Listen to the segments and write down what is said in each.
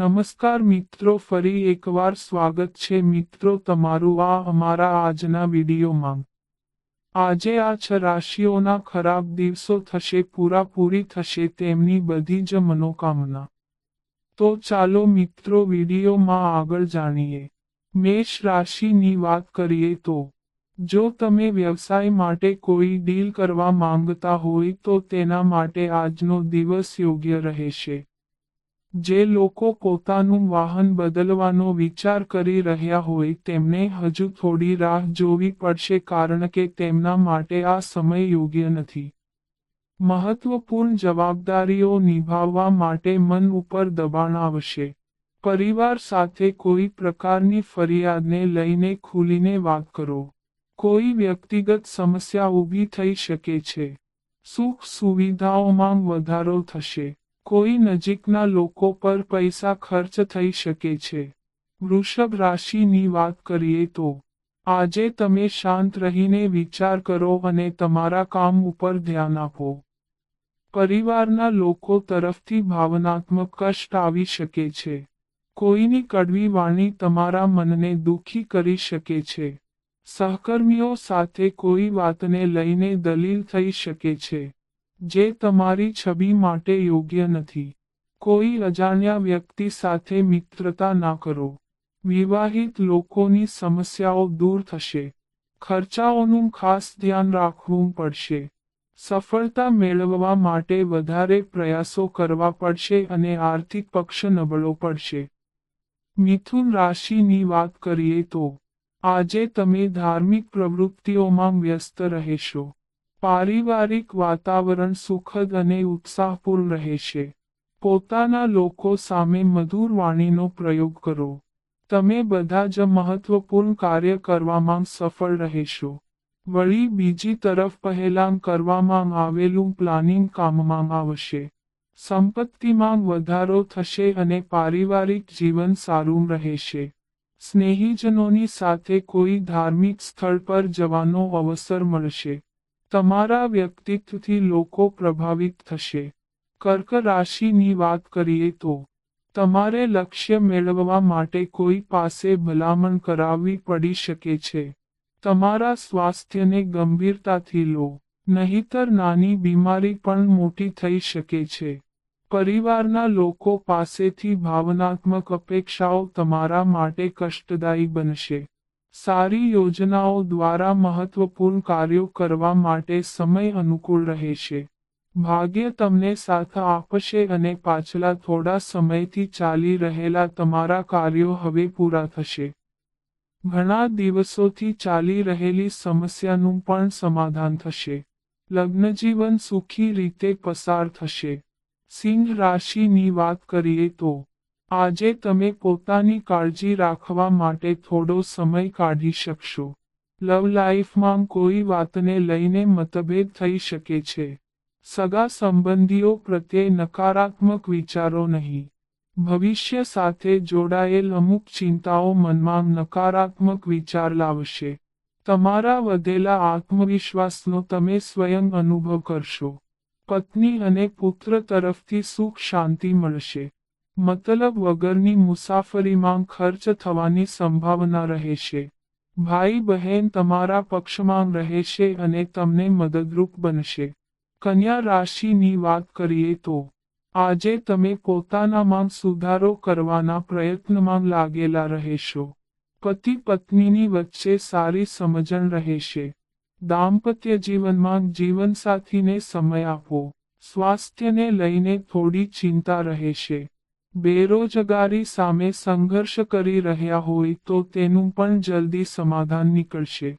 નમસ્કાર મિત્રો, ફરી એકવાર સ્વાગત છે મિત્રો તમારું આ અમારા આજના વિડીયોમાં. આજે આ છ રાશિઓના ખરાબ દિવસો થશે પૂરા પૂરી થશે તેમની બધી જ મનોકામના. તો ચાલો મિત્રો વિડીયોમાં આગળ જાણીએ. મેષ રાશિની વાત કરીએ તો, જો તમે વ્યવસાય માટે કોઈ ડીલ કરવા માંગતા હોય તો તેના માટે આજનો દિવસ યોગ્ય રહેશે. જે લોકો પોતાનું વાહન બદલવાનો વિચાર કરી રહ્યા હોય તેમને હજુ થોડી રાહ જોવી પડશે કારણ કે તેમના માટે આ સમય યોગ્ય નથી. મહત્વપૂર્ણ જવાબદારીઓ નિભાવવા માટે મન ઉપર દબાણ આવશે. પરિવાર સાથે કોઈ પ્રકારની ફરિયાદને લઈને ખુલીને વાત કરો. કોઈ વ્યક્તિગત સમસ્યા ઊભી થઈ શકે છે. સુખ સુવિધાઓમાં વધારો થશે. કોઈ નજીકના લોકો પર પૈસા ખર્ચ થઈ શકે છે. વૃષભ રાશિની વાત કરીએ તો, આજે તમે શાંત રહીને વિચાર કરો અને તમારા કામ ઉપર ધ્યાન આપો. પરિવારના લોકો તરફથી ભાવનાત્મક કષ્ટ આવી શકે છે. કોઈની કડવી વાણી તમારા મનને દુઃખી કરી શકે છે. સહકર્મીઓ સાથે કોઈ વાતને લઈને દલીલ થઈ શકે છે. જે તમારી છબી માટે યોગ્ય નથી. કોઈ અજાણ્યા વ્યક્તિ સાથે મિત્રતા ના કરો. વિવાહિત લોકોની સમસ્યાઓ દૂર થશે. ખર્ચાઓનું ખાસ ધ્યાન રાખવું પડશે. સફળતા મેળવવા માટે વધારે પ્રયાસો કરવા પડશે અને આર્થિક પક્ષ નબળો પડશે. મિથુન રાશિની વાત કરીએ તો, આજે તમે ધાર્મિક પ્રવૃત્તિઓમાં વ્યસ્ત રહેશો. પારિવારિક વાતાવરણ સુખદ અને ઉત્સાહપૂર્ણ રહેશે પોતાના લોકો સામે મધુર વાણીનો પ્રયોગ કરો. તમે બધા જ મહત્વપૂર્ણ કાર્ય કરવામાં સફળ રહેશો. વળી બીજી તરફ પહેલાં કરવામાં આવેલું પ્લાનિંગ કામમાં આવશે. સંપત્તિમાં વધારો થશે અને પારિવારિક જીવન સારું રહેશે. સ્નેહીજનોની સાથે કોઈ ધાર્મિક સ્થળ પર જવાનો અવસર મળશે. તમારા વ્યક્તિત્વથી લોકો પ્રભાવિત થશે. કર્ક રાશિની વાત કરીએ તો, તમારે લક્ષ્ય મેળવવા માટે કોઈ પાસે ભલામણ કરાવવી પડી શકે છે. તમારા સ્વાસ્થ્યને ગંભીરતાથી લો, નહીતર નાની બીમારી પણ મોટી થઈ શકે છે. પરિવારના લોકો પાસેથી ભાવનાત્મક અપેક્ષાઓ તમારા માટે કષ્ટદાયી બનશે. સારી યોજનાઓ દ્વારા મહત્વપૂર્ણ કાર્યો કરવા માટે સમય અનુકૂળ રહેશે ભાગ્ય તમને સાથ આપશે અને પાછલા થોડા સમયથી ચાલી રહેલા તમારા કાર્યો હવે પૂરા થશે. ઘણા દિવસોથી ચાલી રહેલી સમસ્યાનું પણ સમાધાન થશે. લગ્નજીવન સુખી રીતે પસાર થશે. સિંહ રાશિની વાત કરીએ તો આજે તમે પોતાની કાળજી રાખવા માટે થોડો સમય કાઢી શકશો. લવ લાઈફમાં કોઈ વાતને લઈને મતભેદ થઈ શકે છે. સગા સંબંધીઓ પ્રત્યે નકારાત્મક વિચારો નહીં. ભવિષ્ય સાથે જોડાયેલ અમુક ચિંતાઓ મનમાં નકારાત્મક વિચાર લાવશે. તમારા વધેલા આત્મવિશ્વાસનો તમે સ્વયં અનુભવ કરશો. પત્ની અને પુત્ર તરફથી સુખ શાંતિ મળશે. મતલબ વગરની મુસાફરીમાં ખર્ચ થવાની સંભાવના રહેશે ભાઈ બહેન તમારા પક્ષમાં રહેશે અને તમને મદદરૂપ બનશે. કન્યા રાશિની વાત કરીએ તો, આજે તમે પોતાનામાં સુધારો કરવાના પ્રયત્નમાં લાગેલા રહેશો. પતિ પત્નીની વચ્ચે સારી સમજણ રહેશે દાંપત્ય જીવનમાં જીવનસાથીને સમય આપો. સ્વાસ્થ્યને લઈને થોડી ચિંતા રહેશે બેરોજગારી સામે સંઘર્ષ કરી રહ્યા હોય તો તેનું પણ જલ્દી સમાધાન નીકળશે.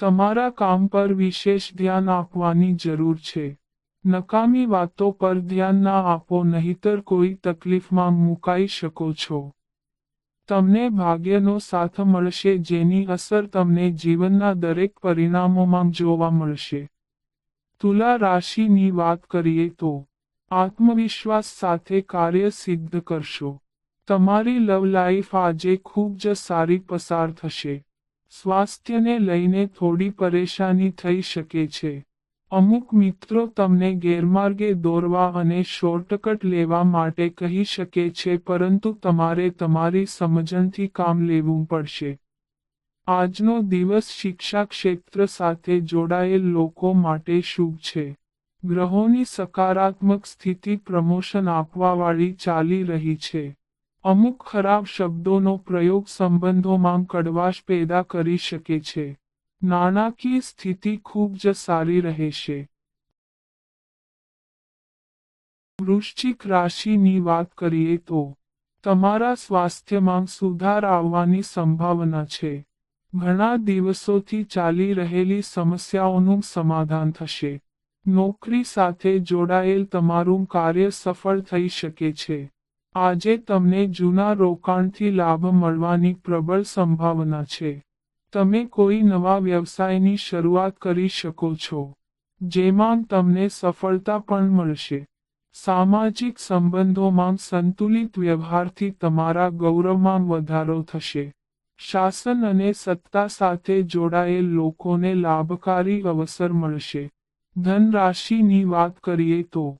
તમારા કામ પર વિશેષ ધ્યાન આપવાની જરૂર છે. નકામી વાતો પર ધ્યાન ના આપો, નહીતર કોઈ તકલીફમાં મુકાઈ શકો છો. તમને ભાગ્યનો સાથ મળશે જેની અસર તમને જીવનના દરેક પરિણામોમાં જોવા મળશે. તુલા રાશિની વાત કરીએ તો આત્મવિશ્વાસ સાથે કાર્ય સિદ્ધ કરશો. તમારી લવ લાઈફ આજે ખૂબ જ સારી પસાર થશે. સ્વાસ્થ્યને લઈને થોડી પરેશાની થઈ શકે છે. અમુક મિત્રો તમને ગેરમાર્ગે દોરવા અને શોર્ટકટ લેવા માટે કહી શકે છે પરંતુ તમારે તમારી સમજણથી કામ લેવું પડશે. આજનો દિવસ શિક્ષા ક્ષેત્ર સાથે જોડાયેલ લોકો માટે શુભ છે. ગ્રહોની સકારાત્મક સ્થિતિ પ્રમોશન આપવાવાળી ચાલી રહી છે. અમુક ખરાબ શબ્દોનો પ્રયોગ સંબંધોમાં કડવાશ પેદા કરી શકે છે. નાણાકીય સ્થિતિ ખૂબ જ સારી રહેશે. વૃશ્ચિક રાશિની વાત કરીએ તો, તમારા સ્વાસ્થ્યમાં સુધાર આવવાની સંભાવના છે. ઘણા દિવસોથી ચાલી રહેલી સમસ્યાઓનું સમાધાન થશે. નોકરી સાથે જોડાયેલ તમારું કાર્ય સફળ થઈ શકે છે. આજે તમને જૂના રોકાણથી લાભ મળવાની પ્રબળ સંભાવના છે. તમે કોઈ નવા વ્યવસાયની શરૂઆત કરી શકો છો, જેમાં તમને સફળતા પણ મળશે. સામાજિક સંબંધોમાં સંતુલિત વ્યવહારથી તમારા ગૌરવમાં વધારો થશે. શાસન અને સત્તા સાથે જોડાયેલ લોકોને લાભકારી અવસર મળશે. ધનરાશિની વાત કરીએ તો,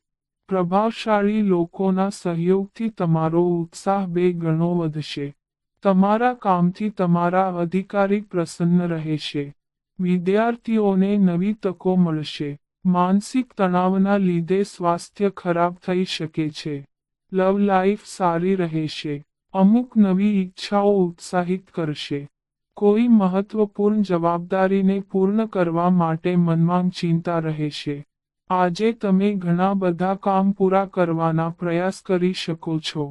પ્રભાવશાળી લોકોના સહયોગથી તમારો ઉત્સાહ બે ગણો વધશે. તમારા કામથી તમારા અધિકારી પ્રસન્ન રહેશે. વિદ્યાર્થીઓને નવી તકો મળશે. માનસિક તણાવના લીધે સ્વાસ્થ્ય ખરાબ થઈ શકે છે. લવ લાઈફ સારી રહેશે. અમુક નવી ઈચ્છાઓ ઉત્સાહિત કરશે. કોઈ મહત્વપૂર્ણ જવાબદારીને પૂર્ણ કરવા માટે મનમાં ચિંતા રહેશે આજે તમે ઘણા બધા કામ પૂરા કરવાના પ્રયાસ કરી શકો છો.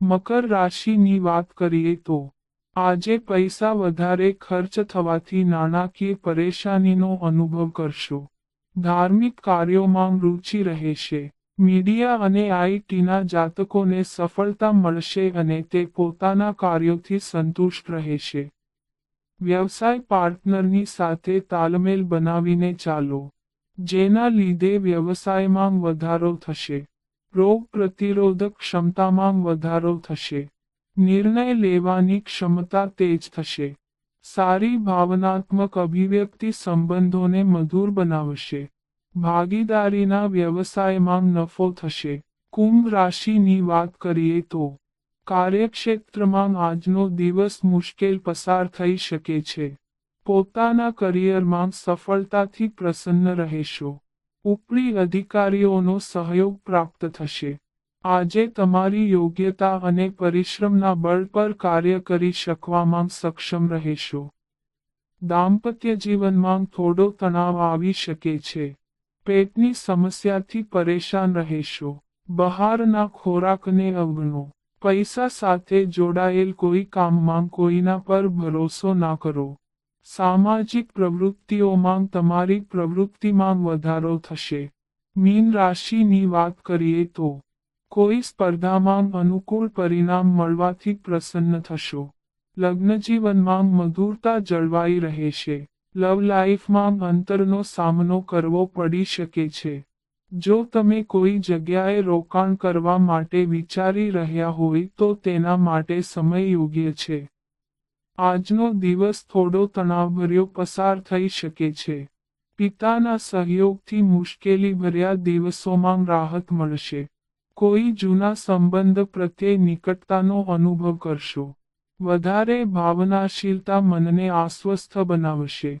મકર રાશિની વાત કરીએ તો, આજે પૈસા વધારે ખર્ચ થવાથી નાણાકીય પરેશાનીનો અનુભવ કરશો. ધાર્મિક કાર્યોમાં રુચિ રહેશે મીડિયા અને આઈટીના જાતકોને સફળતા મળશે અને તે પોતાના કાર્યોથી સંતુષ્ટ રહેશે વ્યવસાય પાર્ટનરની સાથે તાલમેલ બનાવીને ચાલો, જેના લીધે વ્યવસાયમાં વધારો થશે. રોગ પ્રતિરોધક ક્ષમતામાં વધારો થશે. નિર્ણય લેવાની ક્ષમતા તેજ થશે. સારી ભાવનાત્મક અભિવ્યક્તિ સંબંધોને મધુર બનાવશે. ભાગીદારીના વ્યવસાયમાં નફો થશે. કુંભ રાશિની વાત કરીએ તો કાર્યક્ષેત્રમાં આજનો દિવસ મુશ્કેલ પસાર થઈ શકે છે. પોતાના કરિયરમાં સફળતાથી પ્રસન્ન રહેશો. ઉપરી અધિકારીઓનો સહયોગ પ્રાપ્ત થશે. આજે તમારી યોગ્યતા અને પરિશ્રમના બળ પર કાર્ય કરી શકવામાં સક્ષમ રહેશો. દાંપત્ય જીવનમાં થોડો તણાવ આવી શકે છે. પેટની સમસ્યાથી પરેશાન રહેશો. બહારના ખોરાકને અવગણો. પૈસા સાથે જોડાયેલ કોઈ કામમાં કોઈના પર ભરોસો ના કરો. સામાજિક પ્રવૃત્તિઓમાં તમારી પ્રવૃત્તિમાં વધારો થશે. મીન રાશિની વાત કરીએ તો, કોઈ સ્પર્ધામાં અનુકૂળ પરિણામ મળવાથી પ્રસન્ન થશો. લગ્નજીવનમાં મધુરતા જળવાઈ રહેશે. લવ લાઈફમાં અંતરનો સામનો કરવો પડી શકે છે. જો તમે કોઈ જગ્યાએ રોકાણ કરવા માટે વિચારી રહ્યા હોય તો તેના માટે સમય યોગ્ય છે. આજનો દિવસ થોડો તણાવભર્યો પસાર થઈ શકે છે. પિતાના સહયોગથી મુશ્કેલી ભર્યા દિવસોમાં રાહત મળશે. કોઈ જૂના સંબંધ પ્રત્યે નિકટતાનો અનુભવ કરશો. વધારે ભાવનાશીલતા મનને આશ્વસ્ત બનાવશે.